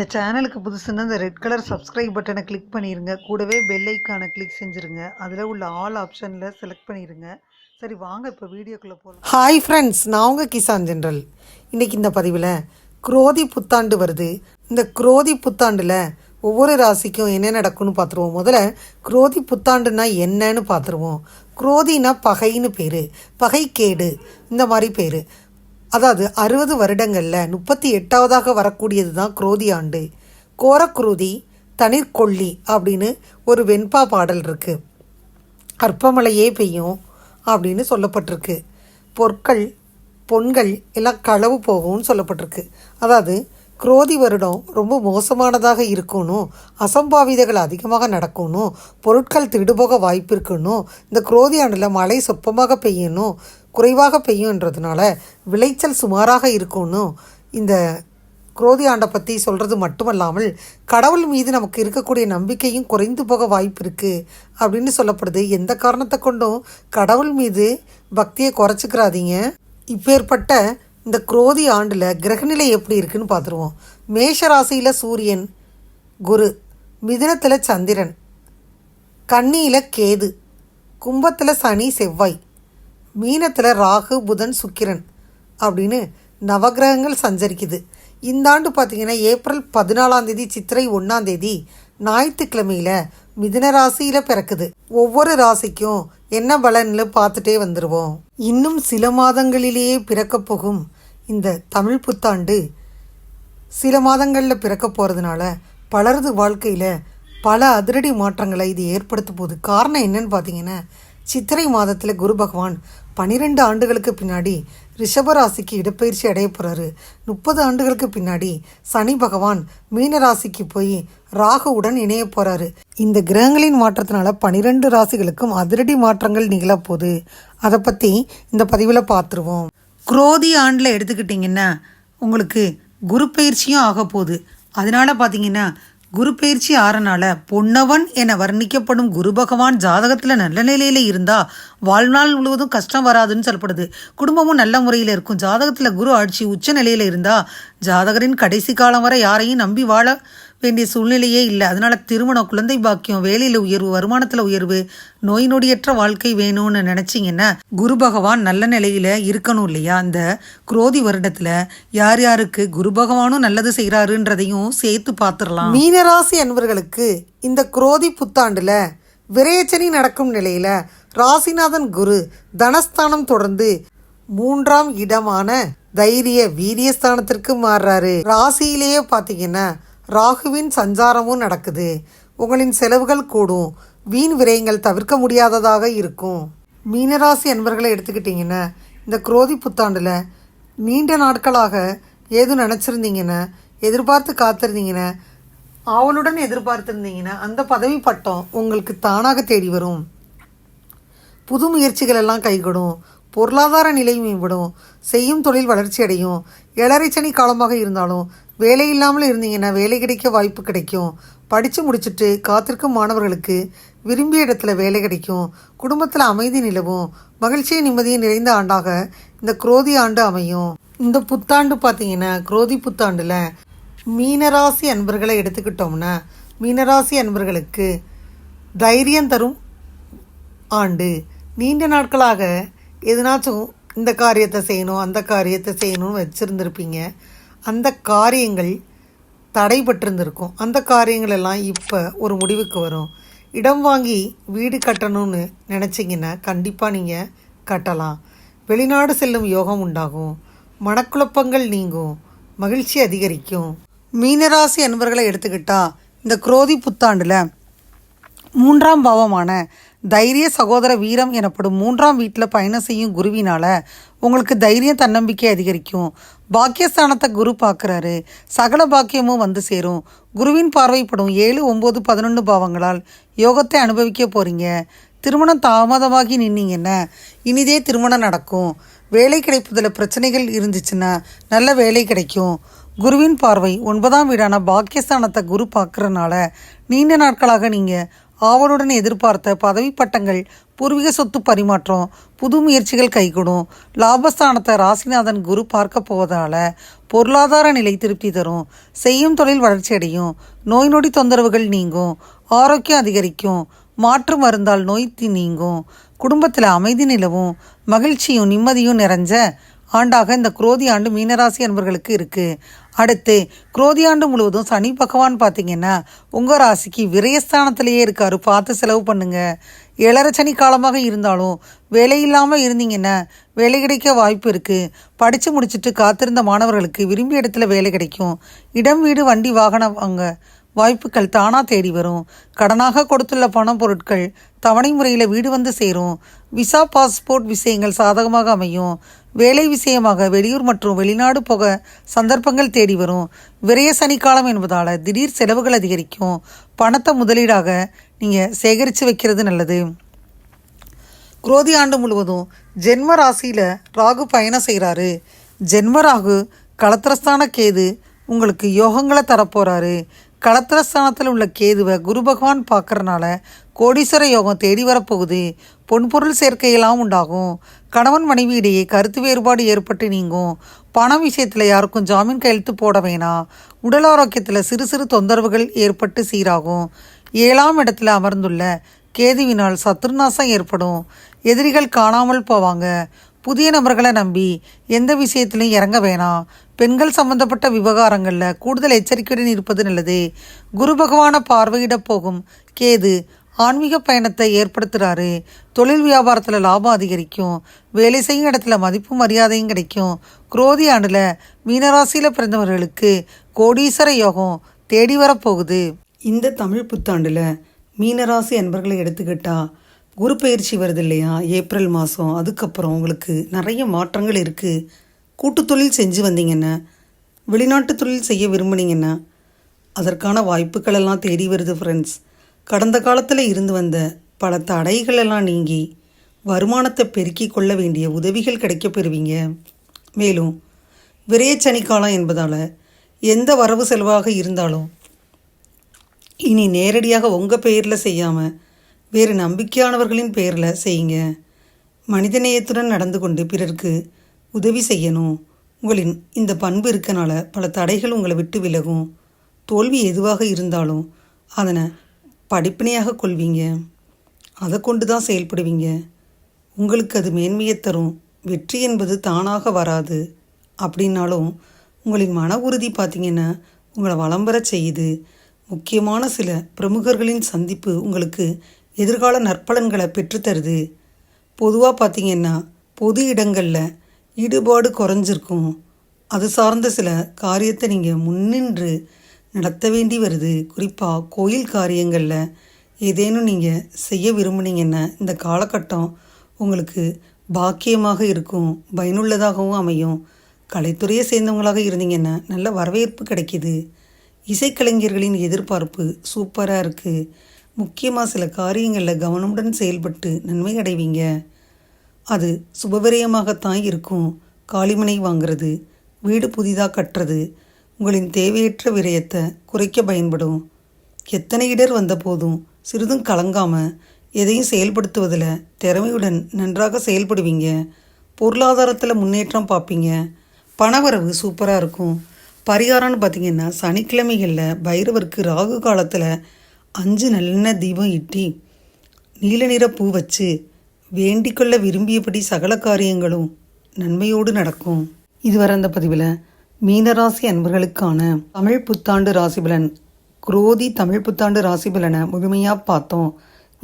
இந்த சேனலுக்கு புதுசுன்னா இந்த ரெட் கலர் சப்ஸ்கிரைப் பட்டனை கிளிக் பண்ணிடுங்க கூடவே பெல் ஐக்கானை கிளிக் செஞ்சுருங்க. அதில் உள்ள ஆல் ஆப்ஷனில் செலக்ட் பண்ணிடுங்க சரி வாங்க இப்போ வீடியோக்குள்ளே போகலாம் ஹாய் ஃப்ரெண்ட்ஸ் நான் உங்கள் கிசான் ஜென்ரல். இன்றைக்கி இந்த பதிவில் குரோதி புத்தாண்டு வருது. இந்த குரோதி புத்தாண்டில் ஒவ்வொரு ராசிக்கும் என்ன நடக்கும்னு பார்த்துருவோம் முதல்ல குரோதி புத்தாண்டுனா என்னன்னு பார்த்துருவோம் குரோதினா பகைன்னு பேர். பகைக்கேடு. இந்த மாதிரி பேர். அதாவது அறுபது வருடங்களில் முப்பத்தி எட்டாவதாக வரக்கூடியது தான் குரோதி ஆண்டு. கோரக்குருதி தனிர்கொள்ளி அப்படின்னு ஒரு வெண்பா பாடல் இருக்குது அற்பமழையே பெய்யும் அப்படின்னு சொல்லப்பட்டிருக்கு. பொற்கள் பொன்கள் எல்லாம் களவு போகும்னு சொல்லப்பட்டிருக்கு. அதாவது குரோதி வருடம் ரொம்ப மோசமானதாக இருக்கணும் அசம்பாவிதங்கள் அதிகமாக நடக்கணும் பொருட்கள் திருடுபோக வாய்ப்பு இருக்கணும் இந்த குரோதி ஆண்டில் மழை சொற்பமாக பெய்யணும் குறைவாக பெய்யுன்றதுனால விளைச்சல் சுமாராக இருக்கும்னு இந்த குரோதி ஆண்டை பற்றி சொல்கிறது மட்டுமல்லாமல் கடவுள் மீது நமக்கு இருக்கக்கூடிய நம்பிக்கையும் குறைந்து போக வாய்ப்பு இருக்குது அப்படின்னு சொல்லப்படுது. எந்த காரணத்தை கொண்டும் கடவுள் மீது பக்தியை குறைச்சிக்கிறாதீங்க. இப்பேற்பட்ட இந்த குரோதி ஆண்டில் கிரகநிலை எப்படி இருக்குன்னு பார்த்துருவோம். மேஷ ராசியில் சூரியன் குரு மிதுனத்தில் சந்திரன் கன்னியில் கேது கும்பத்தில் சனி செவ்வாய் மீனத்தில் ராகு புதன் சுக்கிரன் அப்படின்னு நவகிரகங்கள் சஞ்சரிக்குது. இந்த ஆண்டு பார்த்திங்கன்னா ஏப்ரல் பதினாலாம் தேதி சித்திரை ஒன்றாம் தேதி ஞாயிற்றுக்கிழமையில் மிதுன ராசியில் பிறக்குது. ஒவ்வொரு ராசிக்கும் என்ன பலன்னு பார்த்துட்டே வந்துடுவோம் இன்னும் சில மாதங்களிலேயே பிறக்கப் போகும் இந்த தமிழ் புத்தாண்டு சில மாதங்களில் பிறக்க போகிறதுனால பலரது வாழ்க்கையில் பல அதிரடி மாற்றங்களை இது ஏற்படுத்த போகுது. காரணம் என்னன்னு பார்த்தீங்கன்னா சித்திரை மாதத்தில் குரு பகவான் பன்னிரெண்டு ஆண்டுகளுக்கு பின்னாடி ரிஷபராசிக்கு இடப்பயிற்சி அடைய போகிறாரு முப்பது ஆண்டுகளுக்கு பின்னாடி சனி பகவான் மீன ராசிக்கு போய் ராகுவுடன் இணைய போகிறாரு இந்த கிரகங்களின் மாற்றத்தினால பனிரெண்டு ராசிகளுக்கும் அதிரடி மாற்றங்கள் நிகழப்போகுது அதை பற்றி இந்த பதிவில் பார்த்துருவோம் குரோதி ஆண்டில் எடுத்துக்கிட்டிங்கன்னா உங்களுக்கு குரு பயிற்சியும் ஆக போகுது. அதனால பார்த்தீங்கன்னா குரு பயிற்சி ஆறனால பொன்னவன் என வர்ணிக்கப்படும் குரு பகவான் ஜாதகத்தில் நல்ல நிலையில் இருந்தால் வாழ்நாள் முழுவதும் கஷ்டம் வராதுன்னு சொல்லப்படுது. குடும்பமும் நல்ல முறையில் இருக்கும். ஜாதகத்தில் குரு ஆட்சி உச்ச நிலையில் இருந்தால் ஜாதகரின் கடைசி காலம் வரை யாரையும் நம்பி வாழ வேண்டிய சூழ்நிலையே இல்லை. அதனால திருமணம் குழந்தை பாக்கியம் வேலையில் உயர்வு வருமானத்தில் உயர்வு நோய் நொடியற்ற வாழ்க்கை வேணும்னு நினச்சிங்கன்னா குரு பகவான் நல்ல நிலையில் இருக்கணும் இல்லையா? அந்த குரோதி வருடத்தில் யார் யாருக்கு குரு பகவானும் நல்லது செய்கிறாருன்றதையும் சேர்த்து பார்த்துடலாம். மீனராசி அன்பர்களுக்கு இந்த குரோதி புத்தாண்டுல விரயச்சனி நடக்கும் நிலையில ராசிநாதன் குரு தனஸ்தானம் தொடர்ந்து மூன்றாம் இடமான தைரிய வீரியஸ்தானத்திற்கு மாறுறாரு. ராசியிலேயே பார்த்தீங்கன்னா ராகுவின் சஞ்சாரமும் நடக்குது. உங்களின் செலவுகள் கூடும். வீண் விரயங்கள் தவிர்க்க முடியாததாக இருக்கும். மீனராசி அன்பர்களை எடுத்துக்கிட்டிங்கன்னா இந்த குரோதி புத்தாண்டில் நீண்ட நாட்களாக ஏதும் நினச்சிருந்தீங்கன்னா எதிர்பார்த்து காத்திருந்தீங்கன்னா ஆவலுடன் எதிர்பார்த்துருந்தீங்கன்னா அந்த பதவி பட்டம் உங்களுக்கு தானாக தேடி வரும். புது முயற்சிகள் எல்லாம் கைகூடும். பொருளாதார நிலை மேம்படும் செய்யும் தொழில் வளர்ச்சி அடையும். ஏழரை சனி காலமாக இருந்தாலும் வேலை இல்லாமல் இருந்தீங்கன்னா வேலை கிடைக்க வாய்ப்பு கிடைக்கும். படித்து முடிச்சுட்டு காத்திருக்கும் மாணவர்களுக்கு விரும்பிய இடத்துல வேலை கிடைக்கும். குடும்பத்தில் அமைதி நிலவும். மகிழ்ச்சியை நிம்மதியும் நிறைந்த ஆண்டாக இந்த குரோதி ஆண்டு அமையும். இந்த புத்தாண்டு பார்த்தீங்கன்னா குரோதி புத்தாண்டில் மீனராசி அன்பர்களை எடுத்துக்கிட்டோம்னா மீனராசி அன்பர்களுக்கு தைரியம் தரும் ஆண்டு. நீண்ட நாட்களாக எதுனாச்சும் இந்த காரியத்தை செய்யணும் அந்த காரியத்தை செய்யணும்னு வச்சுருந்துருப்பீங்க. அந்த காரியங்கள் தடைபட்டிருந்திருக்கும். அந்த காரியங்கள் எல்லாம் இப்போ ஒரு முடிவுக்கு வரும். இடம் வாங்கி வீடு கட்டணும்னு நினச்சிங்கன்னா கண்டிப்பாக நீங்கள் கட்டலாம். வெளிநாடு செல்லும் யோகம் உண்டாகும். மனக்குழப்பங்கள் நீங்கும். மகிழ்ச்சி அதிகரிக்கும். மீனராசி அன்பர்களை எடுத்துக்கிட்டால் இந்த குரோதி புத்தாண்டில் மூன்றாம் பாவமான தைரிய சகோதர வீரம் எனப்படும் மூன்றாம் வீட்டில் பயணம் செய்யும் குருவினால உங்களுக்கு தைரியம் தன்னம்பிக்கை அதிகரிக்கும். பாக்கியஸ்தானத்தை குரு பார்க்குறாரு. சகல பாக்கியமும் வந்து சேரும். குருவின் பார்வைப்படும் ஏழு ஒம்பது பதினொன்று பாவங்களால் யோகத்தை அனுபவிக்க போகிறீங்க திருமணம் தாமதமாகி நின்னீங்கன்னா இனிதே திருமணம் நடக்கும். வேலை கிடைப்பதில் பிரச்சனைகள் இருந்துச்சுன்னா நல்ல வேலை கிடைக்கும். குருவின் பார்வை ஒன்பதாம் வீடான பாக்கியஸ்தானத்தை குரு பார்க்குறனால நீண்ட நாட்களாக நீங்கள் ஆவலுடன் எதிர்பார்த்த பதவி பட்டங்கள் பூர்வீக சொத்து பரிமாற்றம் புது முயற்சிகள் கைகூடும். லாபஸ்தானத்தை ராசிநாதன் குரு பார்க்க போவதால் பொருளாதார நிலை திருப்தி தரும். செய்யும் தொழில் வளர்ச்சி அடையும். நோய் நொடி தொந்தரவுகள் நீங்கும். ஆரோக்கியம் அதிகரிக்கும். மாற்று மருந்தால் நோய் நீங்கும். குடும்பத்தில் அமைதி நிலவும். மகிழ்ச்சியும் நிம்மதியும் நிறைஞ்ச ஆண்டாக இந்த குரோதி ஆண்டு மீனராசி அன்பர்களுக்கு இருக்குது அடுத்து குரோதி ஆண்டு முழுவதும் சனி பகவான் பார்த்தீங்கன்னா உங்கள் ராசிக்கு விரயஸ்தானத்திலேயே இருக்காரு. பார்த்து செலவு பண்ணுங்க. ஏழரை சனி காலமாக இருந்தாலும் வேலை இல்லாமல் இருந்தீங்கன்னா வேலை கிடைக்க வாய்ப்பு இருக்குது படித்து முடிச்சுட்டு காத்திருந்த மாணவர்களுக்கு விரும்பிய இடத்துல வேலை கிடைக்கும். இடம் வீடு வண்டி வாகனம் வாங்க வாய்ப்புகள் தானாக தேடி வரும். கடனாக கொடுத்துள்ள பணம் பொருட்கள் தவணை முறையில் வீடு வந்து சேரும். விசா பாஸ்போர்ட் விஷயங்கள் சாதகமாக அமையும். வேலை விஷயமாக வெளியூர் மற்றும் வெளிநாடு போக சந்தர்ப்பங்கள் தேடி வரும். விரைய சனிக்காலம் என்பதால் திடீர் செலவுகள் அதிகரிக்கும். பணத்தை முதலீடாக நீங்கள் சேகரித்து வைக்கிறது நல்லது. குரோதி ஆண்டு முழுவதும் ஜென்ம ராசியில் ராகு பயணம் செய்கிறாரு ஜென்ம ராகு களத்திரஸ்தான கேது உங்களுக்கு யோகங்களை தரப்போகிறாரு களத்திரஸ்தானத்தில் உள்ள கேதுவை குரு பகவான் பார்க்கறனால கோடீஸ்வர யோகம் தேடி வரப்போகுது. பொன்பொருள் சேர்க்கையெல்லாம் உண்டாகும். கணவன் மனைவி இடையே கருத்து வேறுபாடு ஏற்பட்டு நீங்கும். பணம் விஷயத்தில் யாருக்கும் ஜாமீன் கையெழுத்து போட வேணாம். உடல் ஆரோக்கியத்தில் சிறு சிறு தொந்தரவுகள் ஏற்பட்டு சீராகும். ஏழாம் இடத்துல அமர்ந்துள்ள கேதுவினால் சத்துருநாசம் ஏற்படும். எதிரிகள் காணாமல் போவாங்க. புதிய நபர்களை நம்பி எந்த விஷயத்திலும் இறங்க வேணாம். பெண்கள் சம்பந்தப்பட்ட விவகாரங்களில் கூடுதல் எச்சரிக்கையுடன் இருப்பது நல்லது. குரு பகவானை பார்வையிட போகும் கேது ஆன்மீக பயணத்தை ஏற்படுத்துகிறாரு தொழில் வியாபாரத்தில் லாபம் அதிகரிக்கும். வேலை செய்யும் இடத்துல மதிப்பு மரியாதையும் கிடைக்கும். குரோதி ஆண்டில் மீனராசியில் பிறந்தவர்களுக்கு கோடீஸ்வர யோகம் தேடி வரப்போகுது. இந்த தமிழ் புத்தாண்டில் மீனராசி அன்பர்களை எடுத்துக்கிட்டால் குரு பயிற்சி வருது இல்லையா? ஏப்ரல் மாதம் அதுக்கப்புறம் உங்களுக்கு நிறைய மாற்றங்கள் இருக்குது கூட்டு தொழில் செஞ்சு வந்தீங்கன்னா வெளிநாட்டு தொழில் செய்ய விரும்புனீங்கன்னா அதற்கான வாய்ப்புகள் எல்லாம் தேடி வருது ஃப்ரெண்ட்ஸ் கடந்த காலத்தில் இருந்து வந்த பல தடைகளெல்லாம் நீங்கி வருமானத்தை பெருக்கி கொள்ள வேண்டிய உதவிகள் கிடைக்கப் பெறுவீங்க. மேலும் விரையச்சனி காலம் என்பதால் எந்த வரவு செலவாக இருந்தாலும் இனி நேரடியாக உங்கள் பெயரில் செய்யாமல் வேறு நம்பிக்கையானவர்களின் பெயரில் செய்யுங்க. மனிதநேயத்துடன் நடந்து கொண்டு பிறருக்கு உதவி செய்யணும். உங்களின் இந்த பண்பு இருக்கனால பல தடைகள் உங்களை விட்டு விலகும். தோல்வி எதுவாக இருந்தாலும் அதனை படிப்பினையாக கொள்வீங்க. அதை கொண்டு தான் செயல்படுவீங்க. உங்களுக்கு அது மேன்மையை தரும். வெற்றி என்பது தானாக வராது. அப்படின்னாலும் உங்களின் மன உறுதி பார்த்தீங்கன்னா உங்களை வளம் செய்யுது. முக்கியமான சில பிரமுகர்களின் சந்திப்பு உங்களுக்கு எதிர்கால நற்பலன்களை பெற்றுத்தருது பொதுவாக பார்த்தீங்கன்னா பொது இடங்களில் ஈடுபாடு குறைஞ்சிருக்கும். அது சார்ந்த சில காரியத்தை நீங்கள் முன்னின்று நடத்த வேண்டி வருது. குறிப்பாக கோயில் காரியங்களில் ஏதேனும் நீங்கள் செய்ய விரும்புனீங்கன்னா இந்த காலகட்டம் உங்களுக்கு பாக்கியமாக இருக்கும் பயனுள்ளதாகவும் அமையும். கலைத்துறையை சேர்ந்தவங்களாக இருந்தீங்கன்னா நல்ல வரவேற்பு கிடைக்கிது. இசைக்கலைஞர்களின் எதிர்பார்ப்பு சூப்பராக இருக்குது முக்கியமாக சில காரியங்களில் கவனமுடன் செயல்பட்டு நன்மை அடைவீங்க. அது சுபவிரயமாகத்தான் இருக்கும். காளிமனை வாங்குறது வீடு புதிதாக கட்டுறது உங்களின் தேவையற்ற விரயத்தை குறைக்க பயன்படும். எத்தனை இடர் வந்த போதும் சிறிதும் கலங்காமல் எதையும் செயல்படுத்துவதில் திறமையுடன் நன்றாக செயல்படுவீங்க. பொருளாதாரத்தில் முன்னேற்றம் பார்ப்பீங்க. பணவரவு சூப்பராக இருக்கும். பரிகாரம்னு பார்த்தீங்கன்னா சனிக்கிழமைகளில் பைரவருக்கு ராகு காலத்தில் அஞ்சு நல்லெண்ணெய் தீபம் இட்டி நீல நிற பூ வச்சு வேண்டிக்கொள்ள விரும்பியபடி சகல காரியங்களும் நன்மையோடு நடக்கும். இதுவரை அந்த பதிவில் மீனராசி அன்பர்களுக்கான தமிழ் புத்தாண்டு ராசிபலன் குரோதி தமிழ் புத்தாண்டு ராசிபலனை முழுமையாக பார்த்தோம்.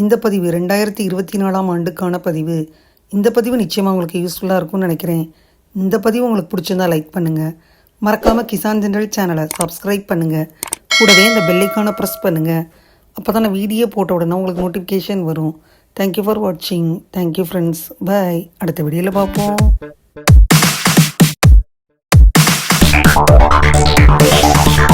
இந்த பதிவு ரெண்டாயிரத்தி இருபத்தி நாலாம் ஆண்டுக்கான பதிவு. இந்த பதிவு நிச்சயமாக உங்களுக்கு யூஸ்ஃபுல்லாக இருக்கும்னு நினைக்கிறேன். இந்த பதிவு உங்களுக்கு பிடிச்சிருந்தா லைக் பண்ணுங்கள் மறக்காமல் கிசான் ஜென்ரல் சேனலை சப்ஸ்கிரைப் பண்ணுங்கள் கூடவே இந்த பெல்லைக்கான ப்ரெஸ் பண்ணுங்கள் அப்போ தான் நான் வீடியோ போட்ட உடனே உங்களுக்கு நோட்டிஃபிகேஷன் வரும். தேங்க்யூ ஃபார் வாட்சிங் தேங்க்யூ ஃப்ரெண்ட்ஸ் பை அடுத்த வீடியோவில் பார்ப்போம்.